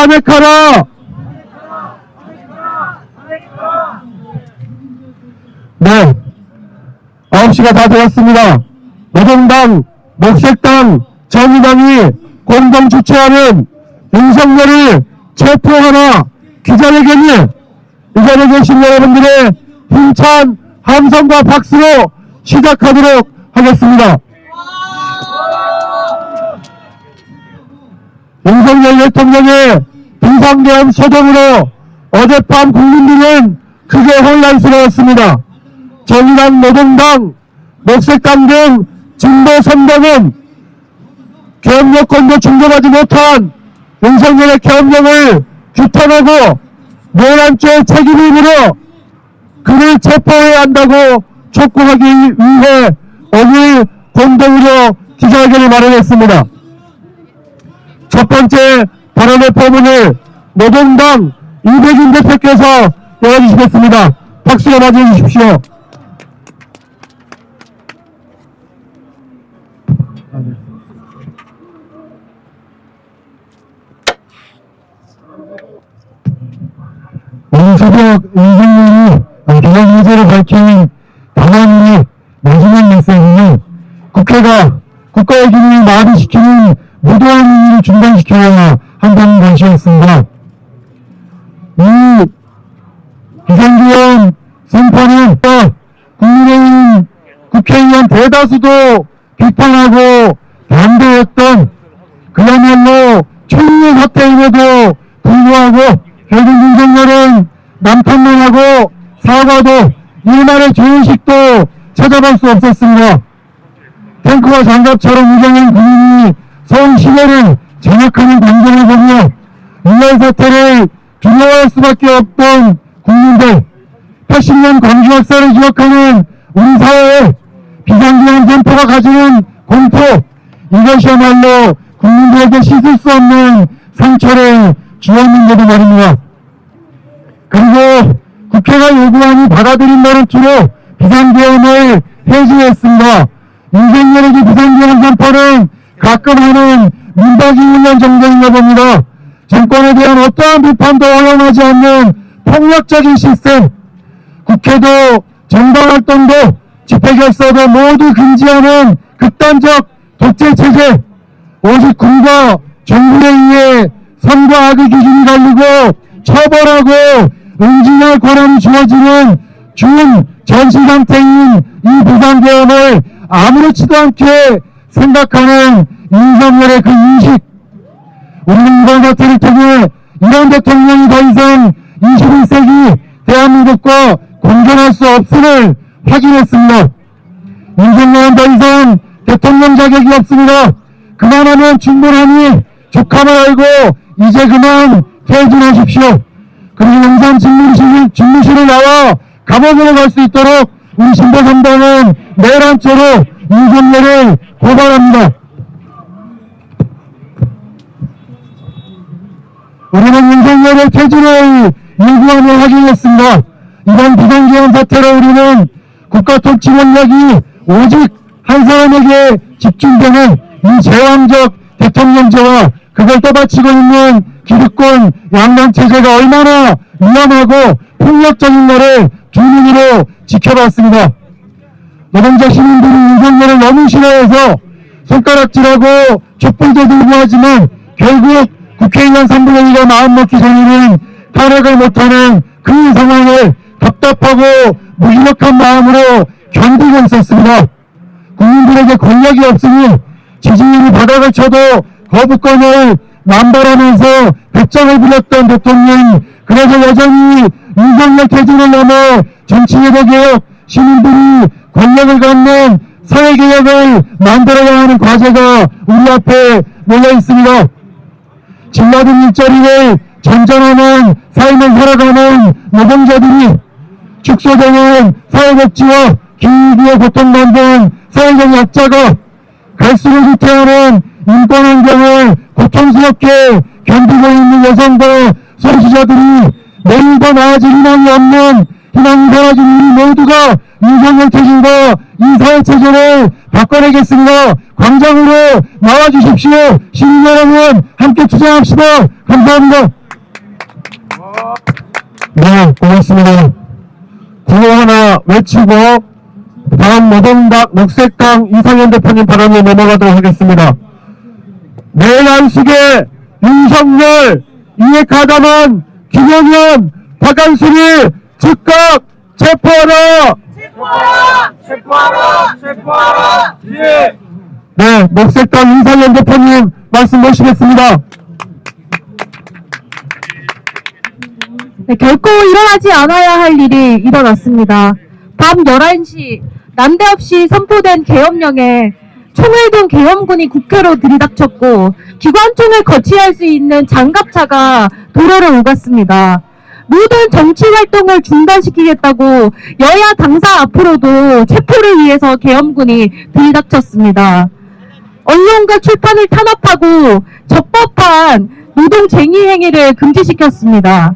탄핵하라! 네. 9시가 다 되었습니다. 노동당, 녹색당, 정의당이 공동 주최하는 윤석열을 체포하라 기자회견이 이 자리에 계신 여러분들의 힘찬 함성과 박수로 시작하도록 하겠습니다. 윤석열 대통령의 비상계엄 소동으로 어젯밤 국민들은 크게 혼란스러웠습니다. 정의당, 노동당, 녹색당 등 진보 선당은 계엄여권도 충족하지 못한 윤석열의 계엄령을 규탄하고 내란죄 책임을 물어 그를 체포해야 한다고 촉구하기 위해 오늘 공동으로 기자회견을 마련했습니다. 첫 번째 발언의 포문을 노동당 이백인 대표께서 열어주시겠습니다. 박수로 맞이해 주십시오. 오늘 새벽 이준열이 개혁 문제를 밝힌 당원의 마지막 메시지는 국회가 국가의 기능을 마비시키는 무도한 일을 중단시켜야 한다는 것이었습니다. 이 비상기원 선포는 국민의힘 국회의원 대다수도 비판하고 반대했던 그야말로 총리 사태임에도 불구하고 결국 윤석열은 남편만 하고 사과도 일말의 조인식도 찾아볼 수 없었습니다. 탱크와 장갑처럼 우정한 국민이 서울 시내를 장악하는 광경을 보며 이날 사태를 두려워할 수밖에 없던 국민들 80년 광주 역사를 기억하는 우리 사회의 비상기한 선포가 가지는 공포 이것이야말로 국민들에게 씻을 수 없는 상처를 주었는데도 말입니다. 그리고 국회가 요구하니 받아들인다는 투로 비상계엄을 해지했습니다. 윤석열에게 비상계엄 선포는 가끔 하는 민박이 훈련 정도인가 봅니다. 정권에 대한 어떠한 비판도 허용하지 않는 폭력적인 시스템, 국회도 정당활동도 집회결사도 모두 금지하는 극단적 독재 체제, 오직 군과 정부에 의해 선과 악의 기준이 갈리고 처벌하고 응징할 권한이 주어지는 준 전시 상태인 이 부산계엄을 아무렇지도 않게 생각하는 윤석열의 그 인식 우리는 이번 사태를 통해 이런 대통령이 더 이상 21세기 대한민국과 공존할 수 없음을 확인했습니다. 윤석열은 더 이상 대통령 자격이 없습니다. 그만하면 충분하니 족함을 알고 이제 그만 퇴진하십시오. 그리고 용산 집무실, 집무실을 나와 감옥으로 갈 수 있도록 우리 신보선당은 내란죄로 윤석열을 고발합니다. 우리는 윤석열의 퇴진을 요구함을 확인했습니다. 이번 비상계엄 사태로 우리는 국가 통치 권력이 오직 한 사람에게 집중되는 이 제왕적 대통령제와 그걸 떠받치고 있는 기득권 양당체제가 얼마나 위험하고 폭력적인 가를 두 눈으로 지켜봤습니다. 노동자 시민들이 윤석열을 너무 싫어해서 손가락질하고 촛불도 들고 하지만 결국 국회의원 3분의 2가 마음먹기 전에는 탄핵을 못하는 그 상황을 답답하고 무기력한 마음으로 견디고 있었습니다. 국민들에게 권력이 없으니 지지율이 바닥을 쳐도 거부권을 남발하면서 백정을 부렸던 대통령 그래서 여전히 윤석열 퇴진을 넘어 정치개혁 개혁 시민들이 권력을 갖는 사회개혁을 만들어야 하는 과제가 우리 앞에 놓여 있습니다. 질라든 일자리를 전전하는 삶을 살아가는 노동자들이 축소되는 사회복지와 기후위기에 고통받는 사회적 약자가 갈수록 후퇴하는 인권 환경을 고통스럽게 견디고 있는 여성과 소수자들이 내일도 나아질 희망이 없는 희망이 사라진 우리 모두가 윤석열 체질과 이 사회 체제를 바꿔내겠습니다. 광장으로 나와주십시오. 시민 여러분 함께 투쟁합시다. 감사합니다. 네, 고맙습니다. 구호 하나 외치고 다음 노동당 녹색당 이상현 대표님 발언에 넘어가도록 하겠습니다. 안식에 윤석열, 가담한 김영현, 박한순이 즉각 체포하라! 체포하라! 체포하라! 체포하라! 예! 네, 녹색당 이상현 대표님 말씀 모시겠습니다. 네, 결코 일어나지 않아야 할 일이 일어났습니다. 밤 11시 난데없이 선포된 계엄령에 총을 든 계엄군이 국회로 들이닥쳤고 기관총을 거치할 수 있는 장갑차가 도로를 오갔습니다. 모든 정치 활동을 중단시키겠다고 여야 당사 앞으로도 체포를 위해서 계엄군이 들이닥쳤습니다. 언론과 출판을 탄압하고 적법한 노동쟁의 행위를 금지시켰습니다.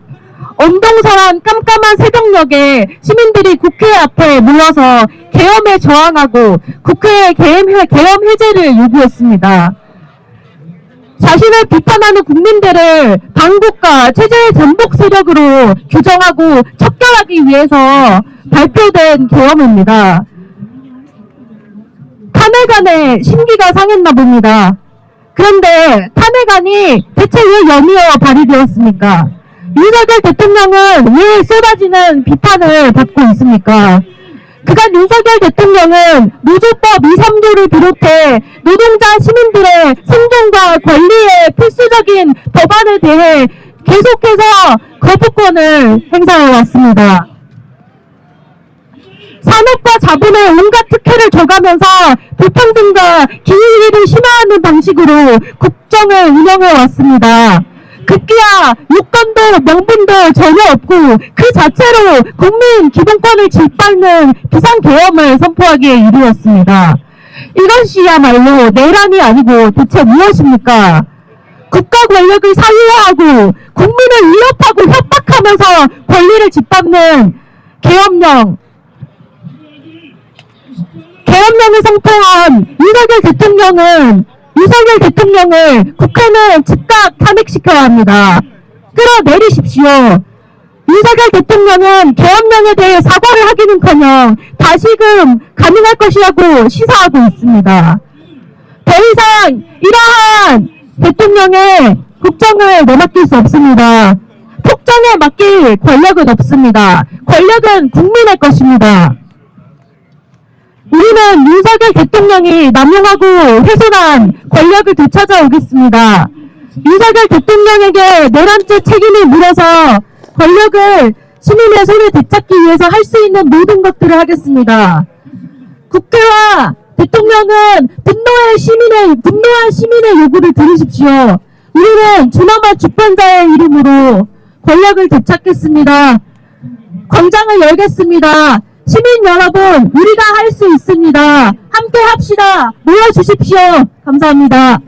엄동설한 깜깜한 새벽녘에 시민들이 국회 앞에 모여서 계엄에 저항하고 국회 계엄, 해- 계엄 해제를 요구했습니다. 자신을 비판하는 국민들을 반국가 체제의 전복 세력으로 규정하고 척결하기 위해서 발표된 계엄입니다. 탄핵안에 심기가 상했나 봅니다. 그런데 탄핵안이 대체 왜 연이어 발의되었습니까? 윤석열 대통령은 왜 쏟아지는 비판을 받고 있습니까? 그간 윤석열 대통령은 노조법 2, 3조를 비롯해 노동자 시민들의 생존과 권리에 필수적인 법안에 대해 계속해서 거부권을 행사해 왔습니다. 산업과 자본의 온갖 특혜를 줘가면서 불평등과 기회를 심화하는 방식으로 국정을 운영해 왔습니다. 급기야 요건도 명분도 전혀 없고 그 자체로 국민 기본권을 짓밟는 비상계엄을 선포하기에 이르렀습니다. 이것이야말로 내란이 아니고 대체 무엇입니까? 국가 권력을 사유화하고 국민을 위협하고 협박하면서 권리를 짓밟는 계엄령 계엄령을 선포한 윤석열 대통령은 윤석열 대통령을 국회는 즉각 탄핵시켜야 합니다. 끌어내리십시오. 윤석열 대통령은 계엄령에 대해 사과를 하기는커녕 다시금 가능할 것이라고 시사하고 있습니다. 더 이상 이러한 대통령의 국정을 내맡길 수 없습니다. 폭정에 맡길 권력은 없습니다. 권력은 국민의 것입니다. 우리는 윤석열 대통령이 남용하고 훼손한 권력을 되찾아오겠습니다. 윤석열 대통령에게 내란죄 책임을 물어서 권력을 시민의 손에 되찾기 위해서 할 수 있는 모든 것들을 하겠습니다. 국회와 대통령은 분노의 시민의 분노한 시민의 요구를 들으십시오. 우리는 주남아 주권자의 이름으로 권력을 되찾겠습니다. 광장을 열겠습니다. 시민 여러분, 우리가 할 수 있습니다. 함께 합시다. 모여주십시오. 감사합니다.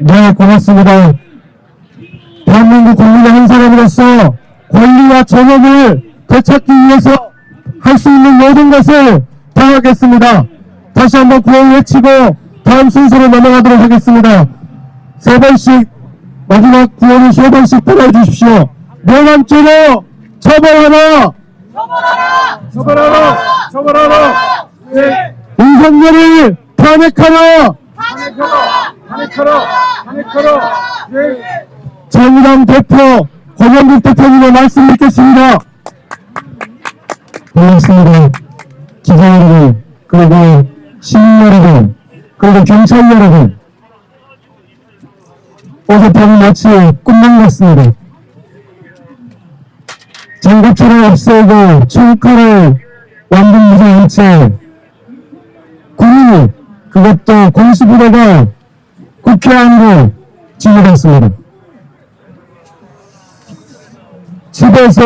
네, 고맙습니다. 대한민국 국민의 한 사람으로서 권리와 정의를 되찾기 위해서 할 수 있는 모든 것을 다하겠습니다. 다시 한번 구호 외치고 다음 순서로 넘어가도록 하겠습니다. 세 번씩 마지막 구호는 세 번씩 따라해 주십시오. 내란죄로 처벌하라! 처벌하라! 처벌하라! 처벌하라! 예! 윤석열을 탄핵하라! 탄핵하라! 탄핵하라! 탄핵하라! 예! 정의당 대표 권영국 대표님의 말씀 듣겠습니다. 고맙습니다. 기자 여러분, 그리고 시민 여러분, 그리고 경찰 여러분. 어젯밤 마치 꿈만 같습니다. 장갑차를 없애고 총칼을 완전 무장한 채 국민이 그것도 공수부대가 국회 안으로 진입했습니다. 집에서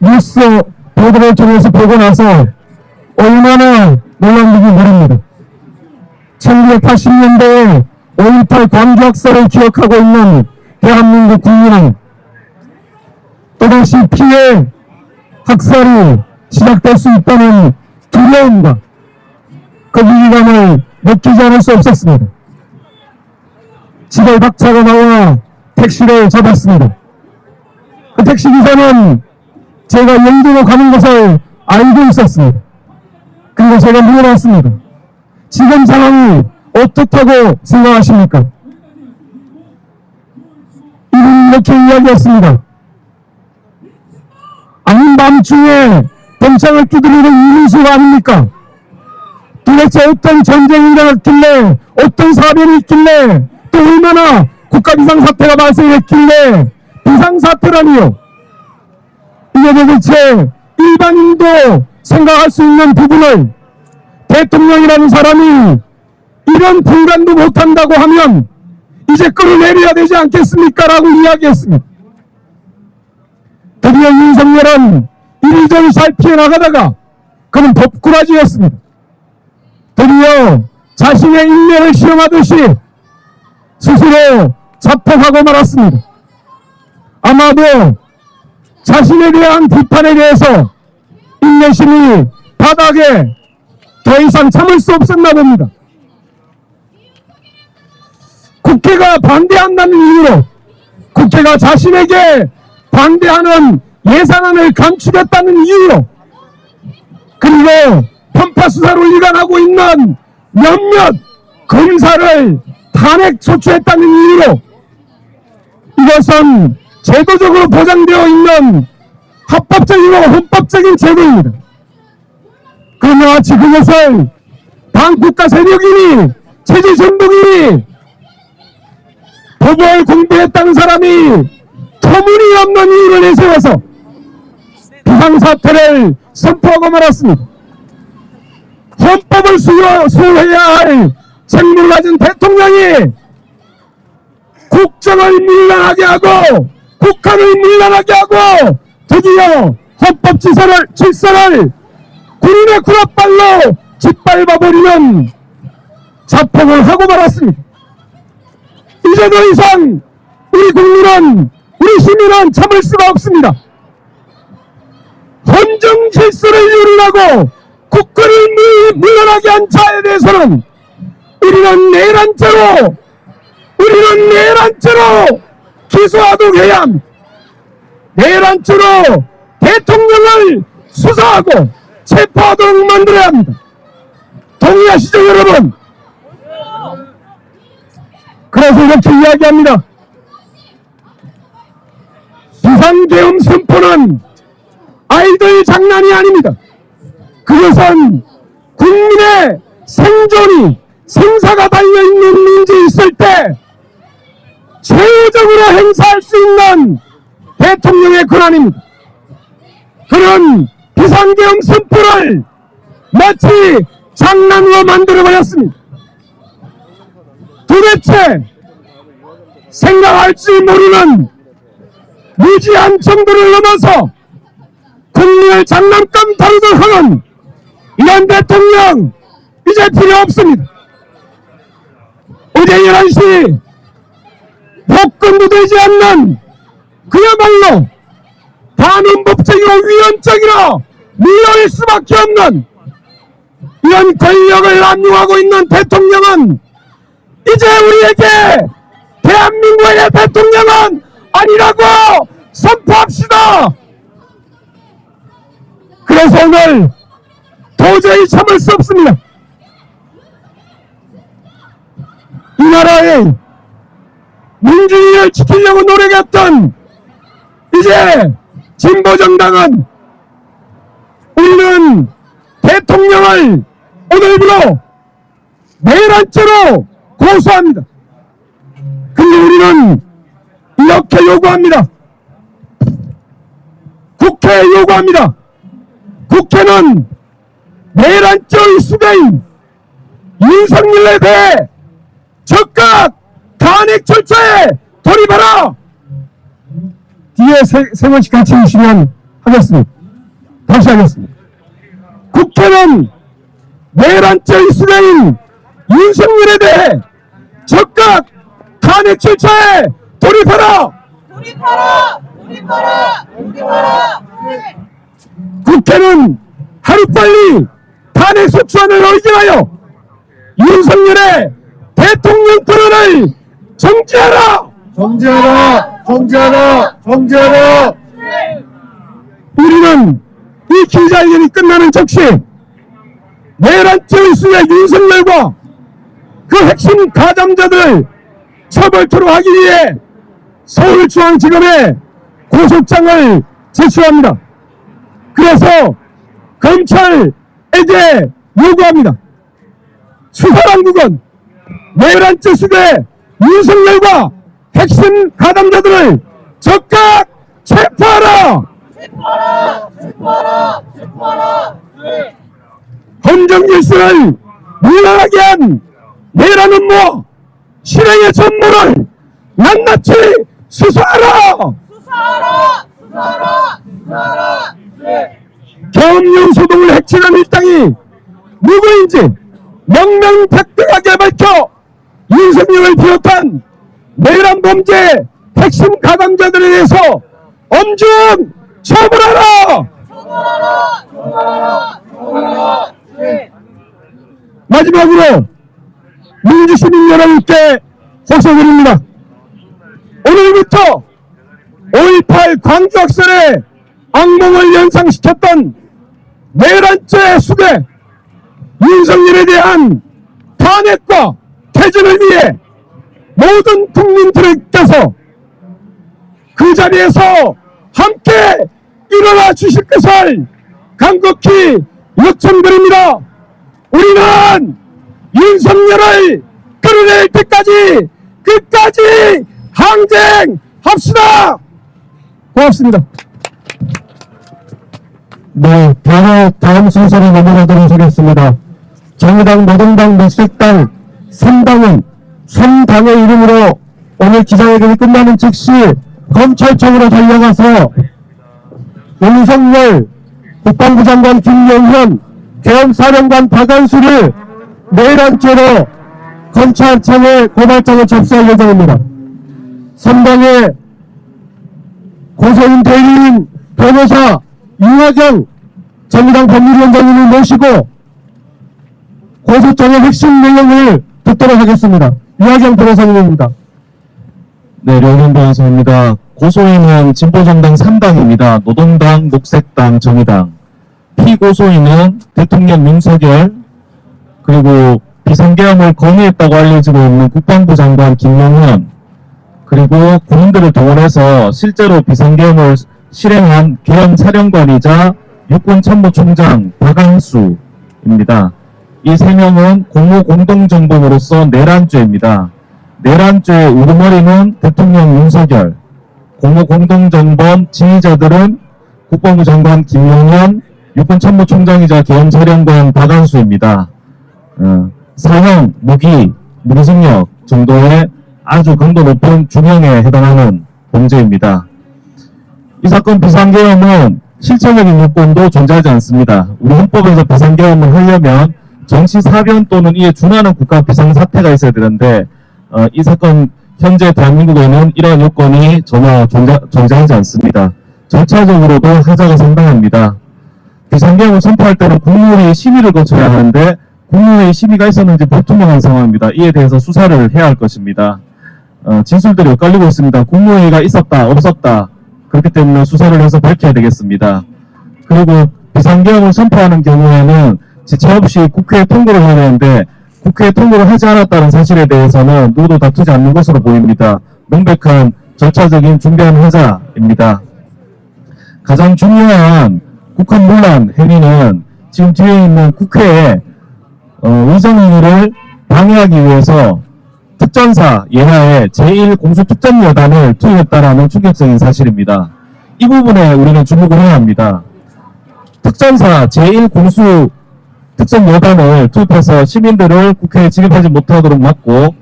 뉴스 보도를 통해서 보고 나서 얼마나 놀랐는지 모릅니다. 1980년대에 5.18 광주학살을 기억하고 있는 대한민국 국민은 또다시 피해 학살이 시작될 수 있다는 두려움과 그 위기감을 느끼지 않을 수 없었습니다. 집을 박차고 나와 택시를 잡았습니다. 그 택시기사는 제가 영도로 가는 것을 알고 있었습니다. 그리고 제가 물어봤습니다. 지금 상황이 어떻다고 생각하십니까? 이분이 이렇게 이야기했습니다. 아닌 밤중에 병창을 두드리는 이민수가 아닙니까? 도대체 어떤 전쟁이 일어났길래 어떤 사변이 있길래 또 얼마나 국가 비상사태가 발생했길래 비상사태라니요 이게 도대체 일반인도 생각할 수 있는 부분을 대통령이라는 사람이 이런 분간도 못한다고 하면 이제 끌어내려야 되지 않겠습니까? 라고 이야기했습니다. 드디어 윤석열은 이리저리 잘 피해나가다가 그는 법꾸라지였습니다. 드디어 자신의 인내를 시험하듯이 스스로 자폭하고 말았습니다. 아마도 자신에 대한 비판에 대해서 인내심이 바닥에 더 이상 참을 수 없었나 봅니다. 국회가 반대한다는 이유로 국회가 자신에게 반대하는 예산안을 감추겠다는 이유로 그리고 편파 수사로 일관하고 있는 몇몇 검사를 탄핵 소추했다는 이유로 이것은 제도적으로 보장되어 있는 합법적이고 헌법적인 제도입니다. 그러나 마치 그것을 반국가 세력이니 체제 전복이니 법을 공부했다는 사람이 터무니없는 이유를 내세워서 비상사태를 선포하고 말았습니다. 헌법을 수호, 수호해야 할 책무를 가진 대통령이 국정을 밀란하게 하고 국가를 밀란하게 하고 드디어 헌법 질서를, 군인의 구락발로 짓밟아버리는 자폭을 하고 말았습니다. 이제 더 이상 우리 국민은 우리 시민은 참을 수가 없습니다. 헌정 질서를 유린하고 물- 물러나게 한 자에 대해서는 우리는 내란죄로 우리는 내란죄로 기소하도록 해야 합니다. 내란죄로 대통령을 수사하고 체포하도록 만들어야 합니다. 동의하시죠 여러분? 그래서 이렇게 이야기합니다. 비상계엄 선포는 아이들 장난이 아닙니다. 그것은 국민의 생존이 생사가 달려있는 문제 있을 때 최후적으로 행사할 수 있는 대통령의 권한입니다. 그런 비상계엄 선포를 마치 장난으로 만들어버렸습니다. 도대체 생각할지 모르는 무지한 정도를 넘어서 국민을 장난감 다루듯 하는 이런 대통령 이제 필요 없습니다. 어제 11시 복권도 되지 않는 그야말로 반헌법적이고 위헌적이라 물러날 수밖에 없는 이런 권력을 남용하고 있는 대통령은 이제 우리에게 대한민국의 대통령은 아니라고 선포합시다. 그래서 오늘 도저히 참을 수 없습니다. 이 나라의 민주주의를 지키려고 노력했던 이제 진보정당은 우리는 대통령을 오늘부로 내란죄로 고소합니다. 근데 우리는 이렇게 요구합니다. 국회에 요구합니다. 국회는 내란죄의 수배인 윤석열에 대해 적극 탄핵 절차에 돌입하라! 뒤에 세, 세 번씩 같이 주시면 하겠습니다. 다시 하겠습니다. 국회는 내란죄의 수배인 윤석열에 대해 적극 탄핵 절차에 돌입하라! 돌입하라! 국회는 하루빨리 탄핵 소추안을 의결하여 윤석열의 대통령 토론을 정지하라! 정지하라! 정지하라! 정지하라! 우리는 이 기자회견이 끝나는 즉시 내란죄 의수의 윤석열과 그 핵심 가담자들을 처벌토록 하기 위해 서울중앙지검에 고소장을 제출합니다. 그래서 검찰에게 요구합니다. 수사당국은 내란죄 수배 윤석열과 핵심 가담자들을 적각 체포하라! 헌정질서를 물러나게 한 내란 음모 실행의 전모를 낱낱이 수사하라! 경영 소동을 해치는 일당이 누구인지 명명백백하게 밝혀 윤석열을 비롯한 내란 범죄 핵심 가담자들에 대해서 엄중 처벌하라! 마지막으로 민주시민 여러분께 호소드립니다. 오늘부터 5.18 광주학살의 악몽을 연상시켰던 내란죄 수배 윤석열에 대한 탄핵과 퇴진을 위해 모든 국민들께서 그 자리에서 함께 일어나 주실 것을 간곡히 요청드립니다. 우리는 윤석열을 끌어낼 때까지 끝까지 항쟁합시다. 고맙습니다. 네, 바로 다음 순서로 넘어가도록 하겠습니다. 정의당, 노동당, 녹색당 3당은 3당의 이름으로 오늘 기자회견이 끝나는 즉시 검찰청으로 달려가서 윤석열 국방부 장관 김영현 계엄사령관 박한수를 내란죄로 검찰청에 고발장을 접수할 예정입니다. 3당의 고소인 대리인 변호사 유화경 정의당 법률위원장님을 모시고 고소장의 핵심 내용을 듣도록 하겠습니다. 유화경 변호사님입니다. 네, 류현 변호사입니다. 고소인은 진보정당 3당입니다. 노동당, 녹색당, 정의당. 피고소인은 대통령 윤석열, 그리고 비상계엄을 건의했다고 알려지고 있는 국방부 장관 김용현, 그리고 군인들을 동원해서 실제로 비상계엄을 실행한 계엄 사령관이자 육군 참모총장 박항수입니다. 이 세 명은 공모 공동정범으로서 내란죄입니다. 내란죄의 우두머리는 대통령 윤석열, 공모 공동정범 지휘자들은 국방부 장관 김용현, 육군 참모총장이자 계엄 사령관 박한수입니다. 어, 사형, 무기, 무기징역 정도의 아주 강도 높은 중형에 해당하는 범죄입니다. 이 사건 비상계엄은 실체적인 요건도 존재하지 않습니다. 우리 헌법에서 비상계엄을 하려면 정치 사변 또는 이에 준하는 국가 비상사태가 있어야 되는데 어, 이 사건 현재 대한민국에는 이러한 요건이 전혀 존재, 존재하지 않습니다. 절차적으로도 하자가 상당합니다. 비상계엄을 선포할 때는 국무회의 심의를 거쳐야 하는데 국무회의 심의가 있었는지 불투명한 상황입니다. 이에 대해서 수사를 해야 할 것입니다. 어, 진술들이 엇갈리고 있습니다. 국무회의가 있었다, 없었다. 그렇기 때문에 수사를 해서 밝혀야 되겠습니다. 그리고 비상계엄을 선포하는 경우에는 지체 없이 국회에 통보를 해야 되는데 국회에 통보를 하지 않았다는 사실에 대해서는 누구도 다투지 않는 것으로 보입니다. 명백한 절차적인 준비한 하자입니다. 가장 중요한 국헌 문란 행위는 지금 뒤에 있는 국회에 어, 의정행위를 방해하기 위해서 특전사 예하에 제1공수특전여단을 투입했다라는 충격적인 사실입니다. 이 부분에 우리는 주목을 해야 합니다. 특전사 제1공수 특전여단을 투입해서 시민들을 국회에 진입하지 못하도록 막고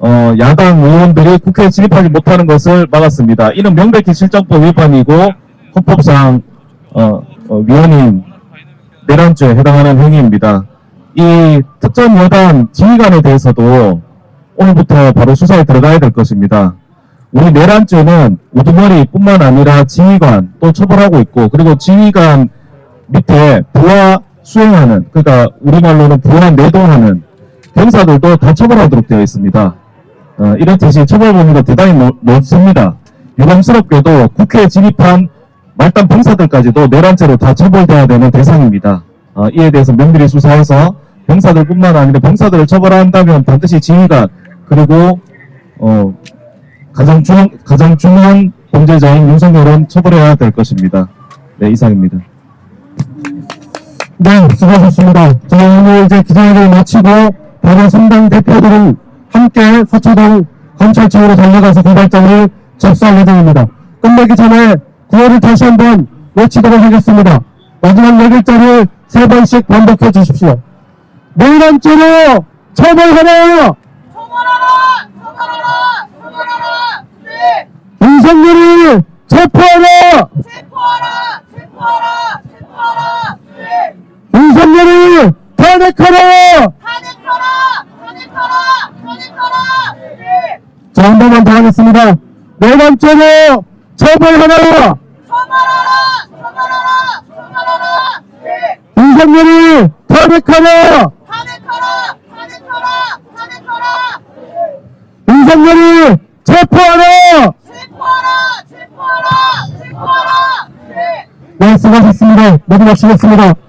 어, 야당 의원들이 국회에 진입하지 못하는 것을 막았습니다. 이는 명백히 실정법 위반이고 헌법상 어, 어, 위헌인 내란죄에 해당하는 행위입니다. 이 특전여단 지휘관에 대해서도 오늘부터 바로 수사에 들어가야 될 것입니다. 우리 내란죄는 우두머리뿐만 아니라 지휘관 또 처벌하고 있고 그리고 지휘관 밑에 부하 수행하는 그러니까 우리말로는 부하 내동하는 병사들도 다 처벌하도록 되어 있습니다. 어, 이런 뜻이 처벌 범위가 대단히 넓- 넓습니다. 유감스럽게도 국회에 진입한 말단 병사들까지도 내란죄로 다 처벌돼야 되는 대상입니다. 어, 이에 대해서 면밀히 수사해서 병사들뿐만 아니라 병사들을 처벌한다면 반드시 지휘관 그리고 어, 가장 중 가장 중요한 범죄자인 윤석열은 처벌해야 될 것입니다. 네 이상입니다. 네, 수고하셨습니다. 자, 오늘 이제 기자회견을 마치고 바로 선당 대표들은 함께 서초동 검찰청으로 달려가서 고발장을 접수할 예정입니다. 끝내기 전에 구호를 다시 한번 외치도록 하겠습니다. 마지막 네 글자를 세 번씩 반복해 주십시오. 내란 죄로 처벌하라! 처벌하라! 처벌하라! 처벌하라! 네! 윤석열을 체포하라! 체포하라! 체포하라! 체포하라! 네! 윤석열을 탄핵하라! 탄핵하라! 탄핵하라! 탄핵하라! 네! 자, 한 번만 더 하겠습니다. 내란죄로 처벌하라! 처벌하라! 처벌하라! 처벌하라! 네! 윤석열을 탄핵하라! 탄핵하라! 체포하라! 체포하라! 체포하라! 네! 네, 수고하셨습니다. 모두 마치겠습니다.